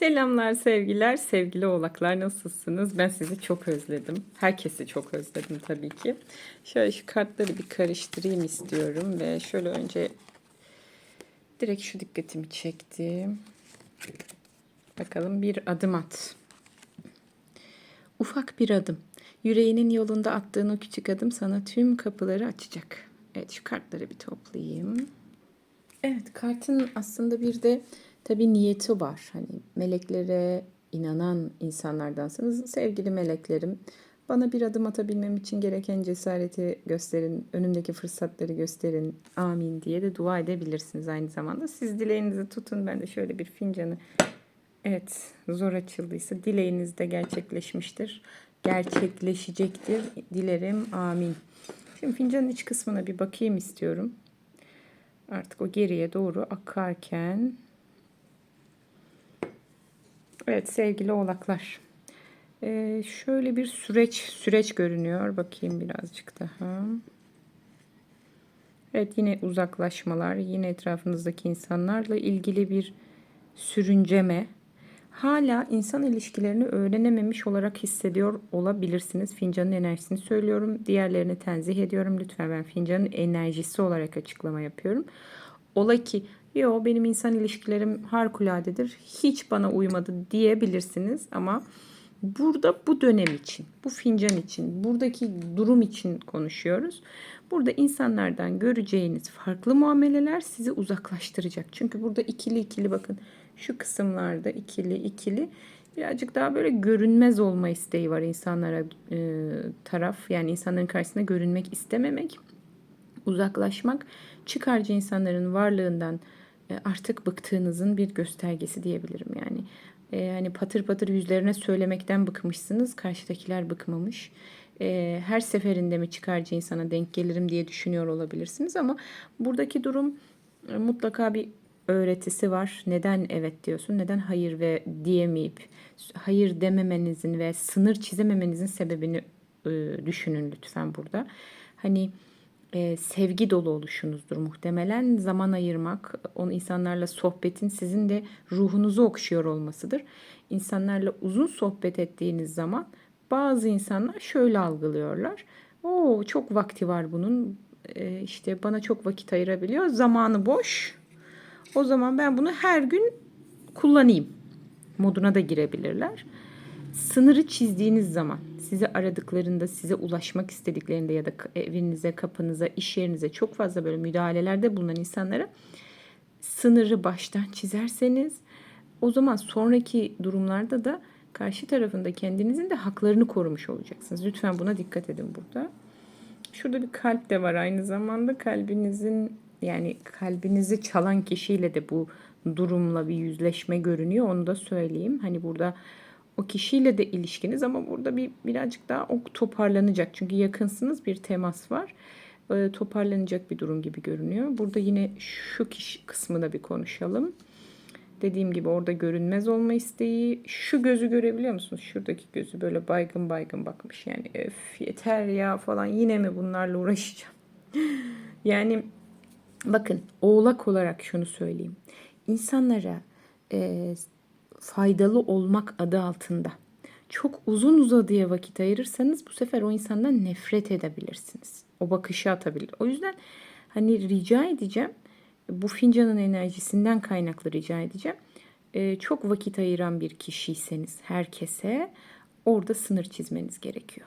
Selamlar sevgiler, sevgili oğlaklar nasılsınız? Ben sizi çok özledim. Herkesi çok özledim tabii ki. Şöyle şu kartları bir karıştırayım istiyorum ve şöyle önce direkt şu dikkatimi çekti. Bakalım bir adım at. Ufak bir adım. Yüreğinin yolunda attığın o küçük adım sana tüm kapıları açacak. Evet şu kartları bir toplayayım. Evet kartın aslında bir de tabii niyeti var. Hani meleklere inanan insanlardansınız. Sevgili meleklerim bana bir adım atabilmem için gereken cesareti gösterin, önümdeki fırsatları gösterin, amin diye de dua edebilirsiniz aynı zamanda. Siz dileğinizi tutun. Ben de şöyle bir fincanı, evet zor açıldıysa dileğiniz de gerçekleşmiştir. Gerçekleşecektir. Dilerim, amin. Şimdi fincanın iç kısmına bir bakayım istiyorum artık o geriye doğru akarken evet sevgili oğlaklar ee, şöyle bir süreç süreç görünüyor bakayım birazcık daha evet yine uzaklaşmalar yine etrafınızdaki insanlarla ilgili bir sürünceme hala insan ilişkilerini öğrenememiş olarak hissediyor olabilirsiniz. Fincanın enerjisini söylüyorum. Diğerlerini tenzih ediyorum. Lütfen ben fincanın enerjisi olarak açıklama yapıyorum. Ola ki yo benim insan ilişkilerim harikuladedir. Hiç bana uymadı diyebilirsiniz ama burada bu dönem için, bu fincan için, buradaki durum için konuşuyoruz. Burada insanlardan göreceğiniz farklı muameleler sizi uzaklaştıracak. Çünkü burada ikili ikili bakın şu kısımlarda ikili ikili birazcık daha böyle görünmez olma isteği var insanlara e, taraf. Yani insanların karşısında görünmek istememek, uzaklaşmak, çıkarcı insanların varlığından artık bıktığınızın bir göstergesi diyebilirim yani. E, yani patır patır yüzlerine söylemekten bıkmışsınız, karşıdakiler bıkmamış. E, her seferinde mi çıkarcı insana denk gelirim diye düşünüyor olabilirsiniz ama buradaki durum e, mutlaka bir öğretisi var. Neden evet diyorsun? Neden hayır ve diyemeyip hayır dememenizin ve sınır çizememenizin sebebini e, düşünün lütfen burada. Hani e, sevgi dolu oluşunuzdur muhtemelen. Zaman ayırmak, onu insanlarla sohbetin sizin de ruhunuzu okşuyor olmasıdır. İnsanlarla uzun sohbet ettiğiniz zaman bazı insanlar şöyle algılıyorlar. Oo çok vakti var bunun. E, işte bana çok vakit ayırabiliyor. Zamanı boş o zaman ben bunu her gün kullanayım moduna da girebilirler. Sınırı çizdiğiniz zaman sizi aradıklarında, size ulaşmak istediklerinde ya da evinize, kapınıza, iş yerinize çok fazla böyle müdahalelerde bulunan insanlara sınırı baştan çizerseniz o zaman sonraki durumlarda da karşı tarafında kendinizin de haklarını korumuş olacaksınız. Lütfen buna dikkat edin burada. Şurada bir kalp de var aynı zamanda kalbinizin yani kalbinizi çalan kişiyle de bu durumla bir yüzleşme görünüyor. Onu da söyleyeyim. Hani burada o kişiyle de ilişkiniz ama burada bir birazcık daha ok toparlanacak. Çünkü yakınsınız bir temas var. E, toparlanacak bir durum gibi görünüyor. Burada yine şu kişi kısmına bir konuşalım. Dediğim gibi orada görünmez olma isteği. Şu gözü görebiliyor musunuz? Şuradaki gözü böyle baygın baygın bakmış. Yani öf yeter ya falan yine mi bunlarla uğraşacağım? yani Bakın oğlak olarak şunu söyleyeyim. İnsanlara e, faydalı olmak adı altında çok uzun uzadıya vakit ayırırsanız bu sefer o insandan nefret edebilirsiniz. O bakışı atabilir. O yüzden hani rica edeceğim bu fincanın enerjisinden kaynaklı rica edeceğim. E, çok vakit ayıran bir kişiyseniz herkese orada sınır çizmeniz gerekiyor.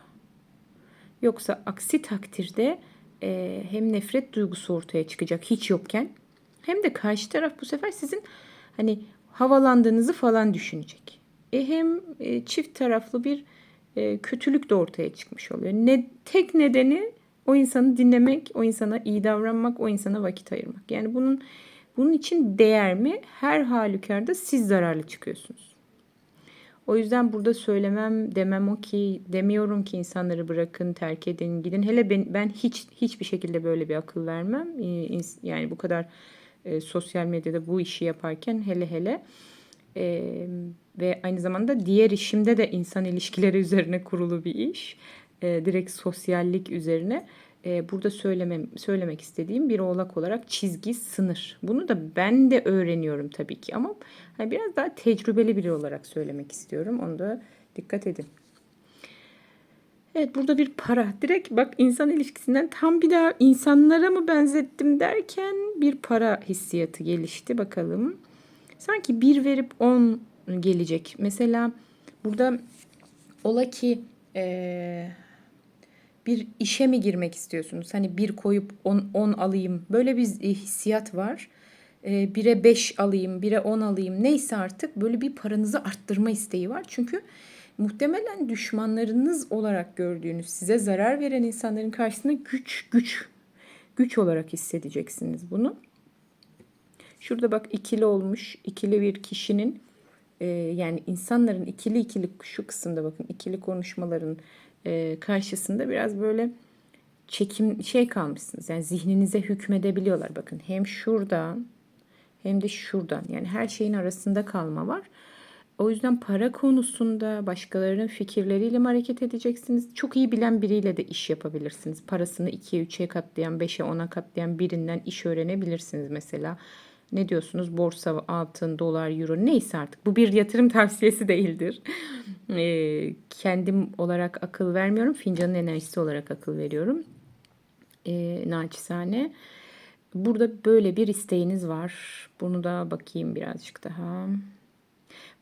Yoksa aksi takdirde e, hem nefret duygusu ortaya çıkacak hiç yokken hem de karşı taraf bu sefer sizin hani havalandığınızı falan düşünecek. E hem e, çift taraflı bir e, kötülük de ortaya çıkmış oluyor. Ne tek nedeni o insanı dinlemek, o insana iyi davranmak, o insana vakit ayırmak. Yani bunun bunun için değer mi? Her halükarda siz zararlı çıkıyorsunuz. O yüzden burada söylemem demem o ki demiyorum ki insanları bırakın terk edin gidin. Hele ben, ben hiç hiçbir şekilde böyle bir akıl vermem. Yani bu kadar e, sosyal medyada bu işi yaparken hele hele e, ve aynı zamanda diğer işimde de insan ilişkileri üzerine kurulu bir iş. E, direkt sosyallik üzerine. e, burada söylemem, söylemek istediğim bir oğlak olarak çizgi, sınır. Bunu da ben de öğreniyorum tabii ki ama hani biraz daha tecrübeli biri olarak söylemek istiyorum. Onu da dikkat edin. Evet burada bir para. Direkt bak insan ilişkisinden tam bir daha insanlara mı benzettim derken bir para hissiyatı gelişti. Bakalım. Sanki bir verip on gelecek. Mesela burada ola ki eee, bir işe mi girmek istiyorsunuz? Hani bir koyup 10 alayım. Böyle bir hissiyat var. E, bire 5 alayım, bire 10 alayım. Neyse artık böyle bir paranızı arttırma isteği var. Çünkü muhtemelen düşmanlarınız olarak gördüğünüz, size zarar veren insanların karşısında güç, güç, güç olarak hissedeceksiniz bunu. Şurada bak ikili olmuş, ikili bir kişinin e, yani insanların ikili ikili şu kısımda bakın ikili konuşmaların e, karşısında biraz böyle çekim şey kalmışsınız. Yani zihninize hükmedebiliyorlar. Bakın hem şuradan hem de şuradan. Yani her şeyin arasında kalma var. O yüzden para konusunda başkalarının fikirleriyle mi hareket edeceksiniz? Çok iyi bilen biriyle de iş yapabilirsiniz. Parasını 2'ye 3'e katlayan, 5'e 10'a katlayan birinden iş öğrenebilirsiniz mesela. Ne diyorsunuz? Borsa, altın, dolar, euro neyse artık. Bu bir yatırım tavsiyesi değildir. e, kendim olarak akıl vermiyorum. Fincanın enerjisi olarak akıl veriyorum. E, naçizane. Burada böyle bir isteğiniz var. Bunu da bakayım birazcık daha.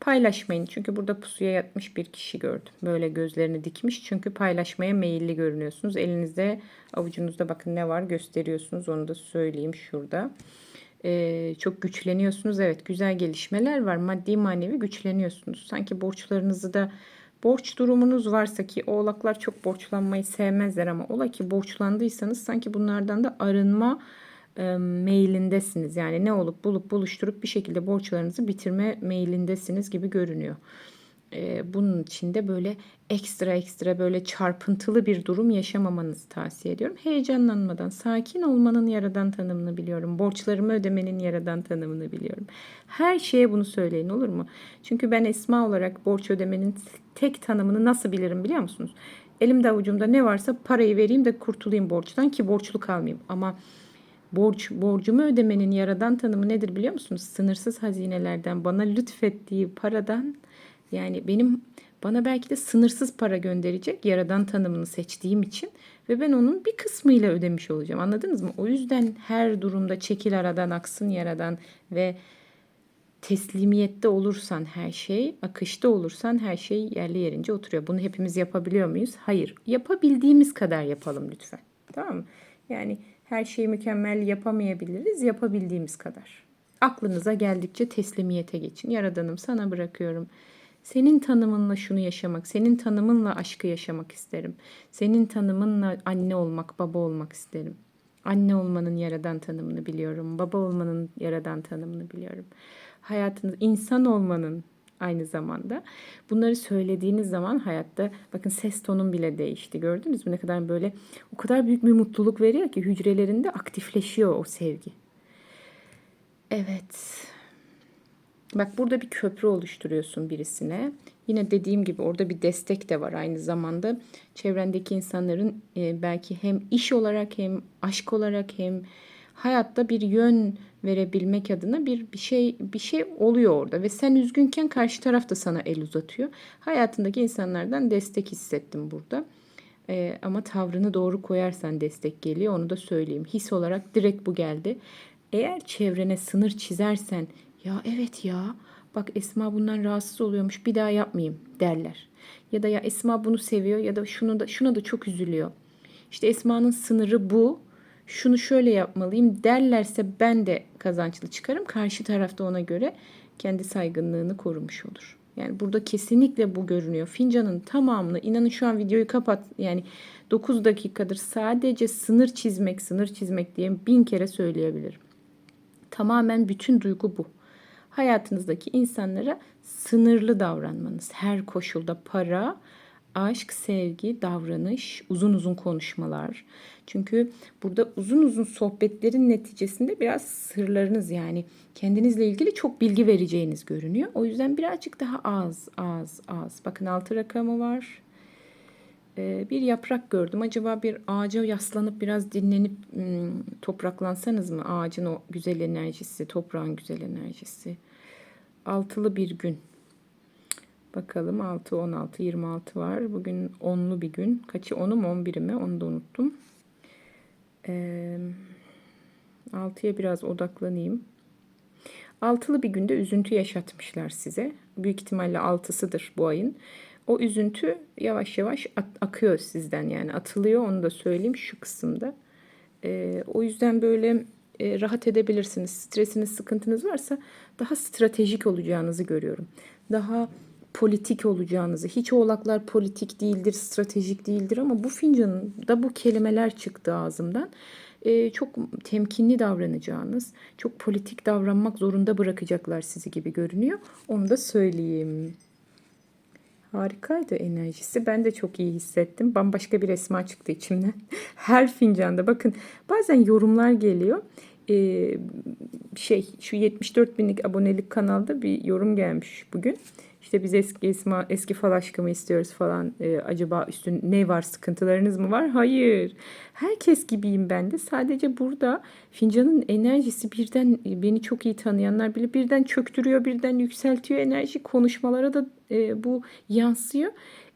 Paylaşmayın. Çünkü burada pusuya yatmış bir kişi gördüm. Böyle gözlerini dikmiş. Çünkü paylaşmaya meyilli görünüyorsunuz. Elinizde avucunuzda bakın ne var gösteriyorsunuz. Onu da söyleyeyim şurada. Ee, çok güçleniyorsunuz. Evet güzel gelişmeler var. Maddi manevi güçleniyorsunuz. Sanki borçlarınızı da borç durumunuz varsa ki oğlaklar çok borçlanmayı sevmezler ama ola ki borçlandıysanız sanki bunlardan da arınma e, meylindesiniz. Yani ne olup bulup buluşturup bir şekilde borçlarınızı bitirme meylindesiniz gibi görünüyor. E, bunun için de böyle ekstra ekstra böyle çarpıntılı bir durum yaşamamanızı tavsiye ediyorum. Heyecanlanmadan, sakin olmanın yaradan tanımını biliyorum. Borçlarımı ödemenin yaradan tanımını biliyorum. Her şeye bunu söyleyin olur mu? Çünkü ben Esma olarak borç ödemenin tek tanımını nasıl bilirim biliyor musunuz? Elimde avucumda ne varsa parayı vereyim de kurtulayım borçtan ki borçlu kalmayayım. Ama Borç, borcumu ödemenin yaradan tanımı nedir biliyor musunuz? Sınırsız hazinelerden bana lütfettiği paradan yani benim bana belki de sınırsız para gönderecek yaradan tanımını seçtiğim için ve ben onun bir kısmıyla ödemiş olacağım. Anladınız mı? O yüzden her durumda çekil aradan aksın yaradan ve teslimiyette olursan her şey, akışta olursan her şey yerli yerince oturuyor. Bunu hepimiz yapabiliyor muyuz? Hayır. Yapabildiğimiz kadar yapalım lütfen. Tamam mı? Yani her şeyi mükemmel yapamayabiliriz, yapabildiğimiz kadar. Aklınıza geldikçe teslimiyete geçin. Yaradanım sana bırakıyorum. Senin tanımınla şunu yaşamak, senin tanımınla aşkı yaşamak isterim. Senin tanımınla anne olmak, baba olmak isterim. Anne olmanın yaradan tanımını biliyorum. Baba olmanın yaradan tanımını biliyorum. Hayatınız insan olmanın aynı zamanda. Bunları söylediğiniz zaman hayatta bakın ses tonun bile değişti. Gördünüz mü ne kadar böyle o kadar büyük bir mutluluk veriyor ki hücrelerinde aktifleşiyor o sevgi. Evet. Bak burada bir köprü oluşturuyorsun birisine. Yine dediğim gibi orada bir destek de var aynı zamanda. Çevrendeki insanların e, belki hem iş olarak hem aşk olarak hem hayatta bir yön verebilmek adına bir bir şey bir şey oluyor orada ve sen üzgünken karşı taraf da sana el uzatıyor. Hayatındaki insanlardan destek hissettim burada. Ee, ama tavrını doğru koyarsan destek geliyor onu da söyleyeyim. His olarak direkt bu geldi. Eğer çevrene sınır çizersen ya evet ya bak Esma bundan rahatsız oluyormuş bir daha yapmayayım derler. Ya da ya Esma bunu seviyor ya da şunu da şuna da çok üzülüyor. İşte Esma'nın sınırı bu şunu şöyle yapmalıyım derlerse ben de kazançlı çıkarım. Karşı tarafta ona göre kendi saygınlığını korumuş olur. Yani burada kesinlikle bu görünüyor. Fincanın tamamını inanın şu an videoyu kapat yani 9 dakikadır sadece sınır çizmek sınır çizmek diye bin kere söyleyebilirim. Tamamen bütün duygu bu. Hayatınızdaki insanlara sınırlı davranmanız. Her koşulda para, aşk, sevgi, davranış, uzun uzun konuşmalar. Çünkü burada uzun uzun sohbetlerin neticesinde biraz sırlarınız yani kendinizle ilgili çok bilgi vereceğiniz görünüyor. O yüzden birazcık daha az, az, az. Bakın altı rakamı var. e, bir yaprak gördüm. Acaba bir ağaca yaslanıp biraz dinlenip m, topraklansanız mı? Ağacın o güzel enerjisi, toprağın güzel enerjisi. Altılı bir gün. Bakalım 6, 16, 26 var. Bugün 10'lu bir gün. Kaçı 10'u mu 11'i mi? Onu da unuttum. Ee, 6'ya biraz odaklanayım. Altılı bir günde üzüntü yaşatmışlar size. Büyük ihtimalle altısıdır bu ayın. O üzüntü yavaş yavaş akıyor sizden yani atılıyor onu da söyleyeyim şu kısımda. Ee, o yüzden böyle e, rahat edebilirsiniz. Stresiniz, sıkıntınız varsa daha stratejik olacağınızı görüyorum. Daha politik olacağınızı. Hiç oğlaklar politik değildir, stratejik değildir ama bu fincanın da bu kelimeler çıktı ağzımdan. Ee, çok temkinli davranacağınız, çok politik davranmak zorunda bırakacaklar sizi gibi görünüyor. Onu da söyleyeyim. Harikaydı enerjisi. Ben de çok iyi hissettim. Bambaşka bir esma çıktı içimden. Her fincanda bakın bazen yorumlar geliyor. Ee, şey şu 74 binlik abonelik kanalda bir yorum gelmiş bugün. İşte biz eski esma, eski fal aşkımı istiyoruz falan. Ee, acaba üstün ne var sıkıntılarınız mı var? Hayır. Herkes gibiyim ben de. Sadece burada fincanın enerjisi birden beni çok iyi tanıyanlar bile birden çöktürüyor, birden yükseltiyor enerji. Konuşmalara da e, bu yansıyor.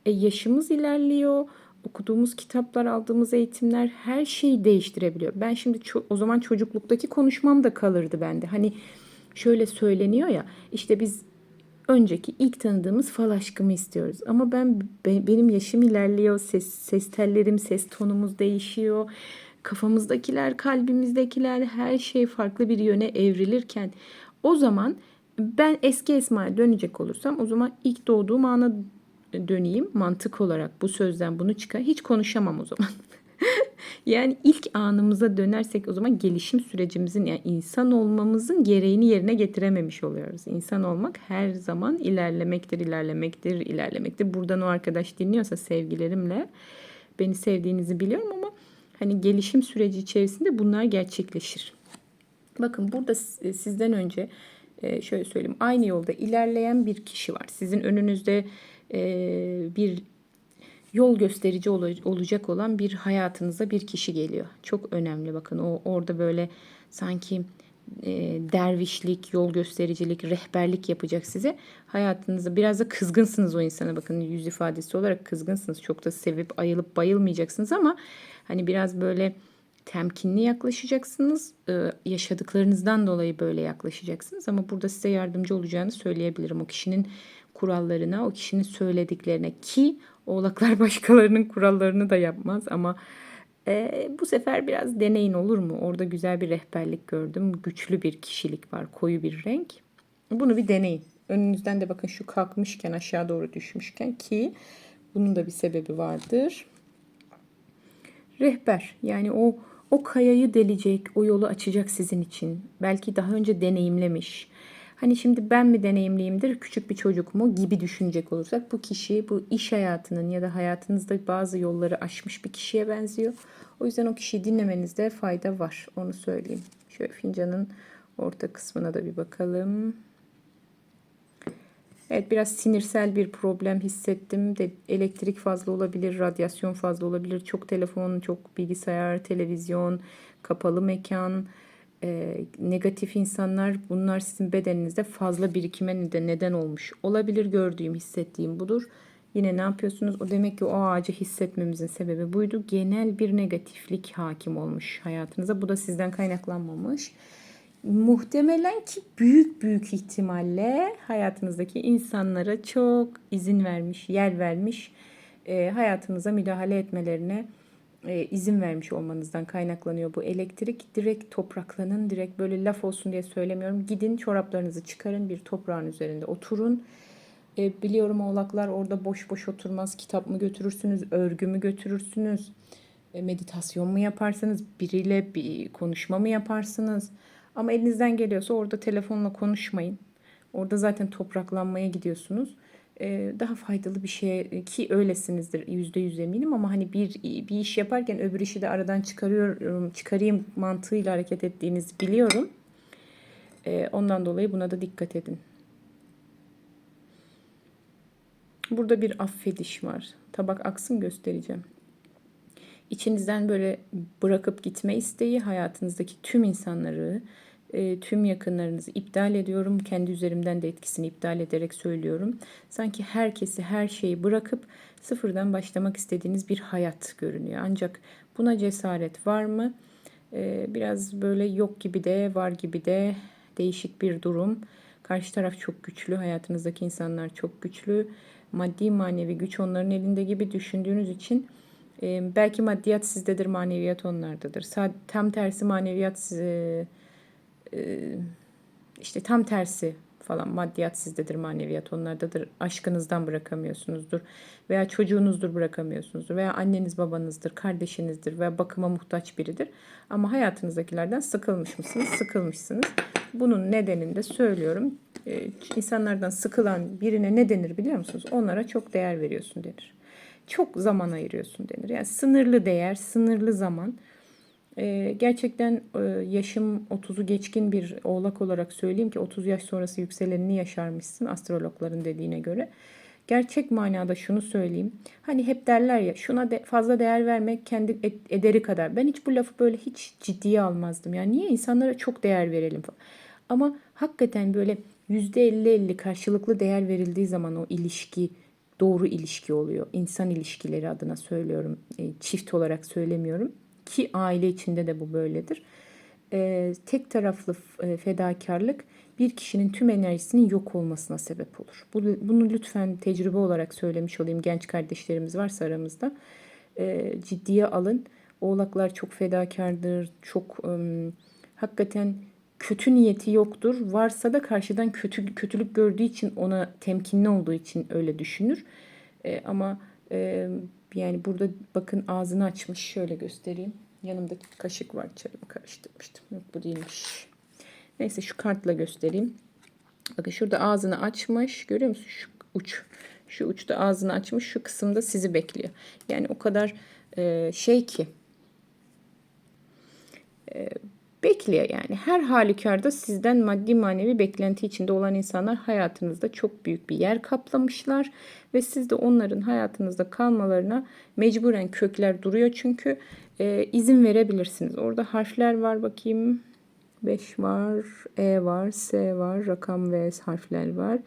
E, yaşımız ilerliyor. Okuduğumuz kitaplar, aldığımız eğitimler her şeyi değiştirebiliyor. Ben şimdi o zaman çocukluktaki konuşmam da kalırdı bende. Hani şöyle söyleniyor ya işte biz önceki ilk tanıdığımız fal aşkımı istiyoruz. Ama ben be- benim yaşım ilerliyor, ses, ses tellerim, ses tonumuz değişiyor. Kafamızdakiler, kalbimizdekiler her şey farklı bir yöne evrilirken o zaman ben eski Esma'ya dönecek olursam o zaman ilk doğduğum ana döneyim mantık olarak bu sözden bunu çıkar. Hiç konuşamam o zaman. Yani ilk anımıza dönersek o zaman gelişim sürecimizin yani insan olmamızın gereğini yerine getirememiş oluyoruz. İnsan olmak her zaman ilerlemektir, ilerlemektir, ilerlemektir. Buradan o arkadaş dinliyorsa sevgilerimle beni sevdiğinizi biliyorum ama hani gelişim süreci içerisinde bunlar gerçekleşir. Bakın burada sizden önce e, şöyle söyleyeyim aynı yolda ilerleyen bir kişi var. Sizin önünüzde e, bir yol gösterici olacak olan bir hayatınıza bir kişi geliyor. Çok önemli bakın o orada böyle sanki e, dervişlik, yol göstericilik, rehberlik yapacak size. Hayatınızda biraz da kızgınsınız o insana bakın yüz ifadesi olarak kızgınsınız. Çok da sevip ayılıp bayılmayacaksınız ama hani biraz böyle temkinli yaklaşacaksınız. Ee, yaşadıklarınızdan dolayı böyle yaklaşacaksınız ama burada size yardımcı olacağını söyleyebilirim. O kişinin kurallarına, o kişinin söylediklerine ki oğlaklar başkalarının kurallarını da yapmaz ama e, bu sefer biraz deneyin olur mu? Orada güzel bir rehberlik gördüm. Güçlü bir kişilik var, koyu bir renk. Bunu bir deneyin. Önünüzden de bakın şu kalkmışken aşağı doğru düşmüşken ki bunun da bir sebebi vardır. Rehber yani o o kayayı delecek, o yolu açacak sizin için. Belki daha önce deneyimlemiş. Hani şimdi ben mi deneyimliyimdir, küçük bir çocuk mu gibi düşünecek olursak bu kişi bu iş hayatının ya da hayatınızda bazı yolları aşmış bir kişiye benziyor. O yüzden o kişiyi dinlemenizde fayda var. Onu söyleyeyim. Şöyle fincanın orta kısmına da bir bakalım. Evet biraz sinirsel bir problem hissettim. De elektrik fazla olabilir, radyasyon fazla olabilir. Çok telefon, çok bilgisayar, televizyon, kapalı mekan, e, negatif insanlar bunlar sizin bedeninizde fazla birikime de neden olmuş olabilir. Gördüğüm, hissettiğim budur. Yine ne yapıyorsunuz? O demek ki o ağacı hissetmemizin sebebi buydu. Genel bir negatiflik hakim olmuş hayatınıza. Bu da sizden kaynaklanmamış muhtemelen ki büyük büyük ihtimalle hayatınızdaki insanlara çok izin vermiş, yer vermiş, e, hayatınıza müdahale etmelerine e, izin vermiş olmanızdan kaynaklanıyor bu elektrik. Direkt topraklanın, direkt böyle laf olsun diye söylemiyorum. Gidin çoraplarınızı çıkarın, bir toprağın üzerinde oturun. E, biliyorum oğlaklar orada boş boş oturmaz. Kitap mı götürürsünüz, örgü mü götürürsünüz, e, meditasyon mu yaparsınız, biriyle bir konuşma mı yaparsınız? Ama elinizden geliyorsa orada telefonla konuşmayın. Orada zaten topraklanmaya gidiyorsunuz. Ee, daha faydalı bir şey ki öylesinizdir yüzde yüz eminim ama hani bir bir iş yaparken öbür işi de aradan çıkarıyorum çıkarayım mantığıyla hareket ettiğinizi biliyorum. Ee, ondan dolayı buna da dikkat edin. Burada bir affediş var. Tabak aksın göstereceğim. İçinizden böyle bırakıp gitme isteği, hayatınızdaki tüm insanları, e, tüm yakınlarınızı iptal ediyorum. Kendi üzerimden de etkisini iptal ederek söylüyorum. Sanki herkesi, her şeyi bırakıp sıfırdan başlamak istediğiniz bir hayat görünüyor. Ancak buna cesaret var mı? E, biraz böyle yok gibi de, var gibi de değişik bir durum. Karşı taraf çok güçlü, hayatınızdaki insanlar çok güçlü. Maddi manevi güç onların elinde gibi düşündüğünüz için e, belki maddiyat sizdedir, maneviyat onlardadır. Tam tersi maneviyat size, işte tam tersi falan maddiyat sizdedir, maneviyat onlardadır. Aşkınızdan bırakamıyorsunuzdur veya çocuğunuzdur bırakamıyorsunuzdur veya anneniz babanızdır, kardeşinizdir veya bakıma muhtaç biridir. Ama hayatınızdakilerden sıkılmış mısınız? Sıkılmışsınız. Bunun nedenini de söylüyorum. Ee, insanlardan sıkılan birine ne denir biliyor musunuz? Onlara çok değer veriyorsun denir. Çok zaman ayırıyorsun denir. Yani sınırlı değer, sınırlı zaman. Ee, gerçekten e, yaşım 30'u geçkin bir oğlak olarak söyleyeyim ki 30 yaş sonrası yükselenini yaşarmışsın astrologların dediğine göre. Gerçek manada şunu söyleyeyim. Hani hep derler ya şuna de, fazla değer vermek kendi ed- ederi kadar. Ben hiç bu lafı böyle hiç ciddiye almazdım. Yani niye insanlara çok değer verelim falan. Ama hakikaten böyle %50-50 karşılıklı değer verildiği zaman o ilişki doğru ilişki oluyor. İnsan ilişkileri adına söylüyorum. E, çift olarak söylemiyorum. Ki aile içinde de bu böyledir. E, tek taraflı e, fedakarlık bir kişinin tüm enerjisinin yok olmasına sebep olur. Bu- Bunu lütfen tecrübe olarak söylemiş olayım. Genç kardeşlerimiz varsa aramızda. E, ciddiye alın. Oğlaklar çok fedakardır. Çok ım, hakikaten kötü niyeti yoktur. Varsa da karşıdan kötü kötülük gördüğü için ona temkinli olduğu için öyle düşünür. E, ama e, yani burada bakın ağzını açmış. Şöyle göstereyim. Yanımdaki kaşık var. Çayımı karıştırmıştım. Yok bu değilmiş. Neyse şu kartla göstereyim. Bakın şurada ağzını açmış. Görüyor musun? Şu uç. Şu uçta ağzını açmış. Şu kısımda sizi bekliyor. Yani o kadar e, şey ki bekliyor yani. Her halükarda sizden maddi manevi beklenti içinde olan insanlar hayatınızda çok büyük bir yer kaplamışlar ve siz de onların hayatınızda kalmalarına mecburen kökler duruyor çünkü e, izin verebilirsiniz. Orada harfler var bakayım. 5 var, E var, S var, rakam ve harfler var.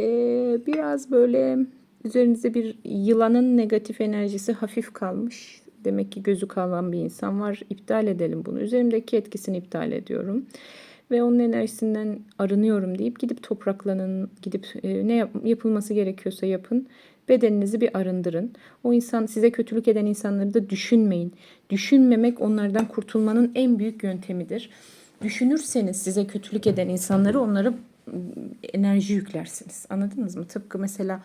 E, biraz böyle üzerinizde bir yılanın negatif enerjisi hafif kalmış. Demek ki gözü kalan bir insan var. İptal edelim bunu. Üzerimdeki etkisini iptal ediyorum. Ve onun enerjisinden arınıyorum deyip gidip topraklanın, gidip e, ne yap- yapılması gerekiyorsa yapın. Bedeninizi bir arındırın. O insan size kötülük eden insanları da düşünmeyin. Düşünmemek onlardan kurtulmanın en büyük yöntemidir. Düşünürseniz size kötülük eden insanları onlara ım, enerji yüklersiniz. Anladınız mı? Tıpkı mesela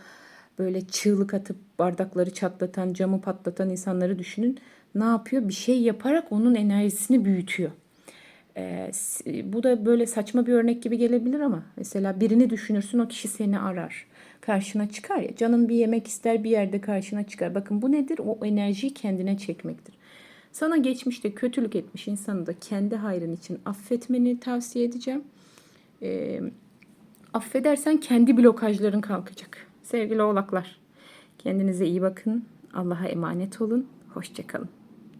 böyle çığlık atıp bardakları çatlatan, camı patlatan insanları düşünün. Ne yapıyor? Bir şey yaparak onun enerjisini büyütüyor. Ee, bu da böyle saçma bir örnek gibi gelebilir ama mesela birini düşünürsün o kişi seni arar. Karşına çıkar ya canın bir yemek ister bir yerde karşına çıkar. Bakın bu nedir? O enerjiyi kendine çekmektir. Sana geçmişte kötülük etmiş insanı da kendi hayrın için affetmeni tavsiye edeceğim. Ee, affedersen kendi blokajların kalkacak. Sevgili oğlaklar, kendinize iyi bakın. Allah'a emanet olun. Hoşçakalın.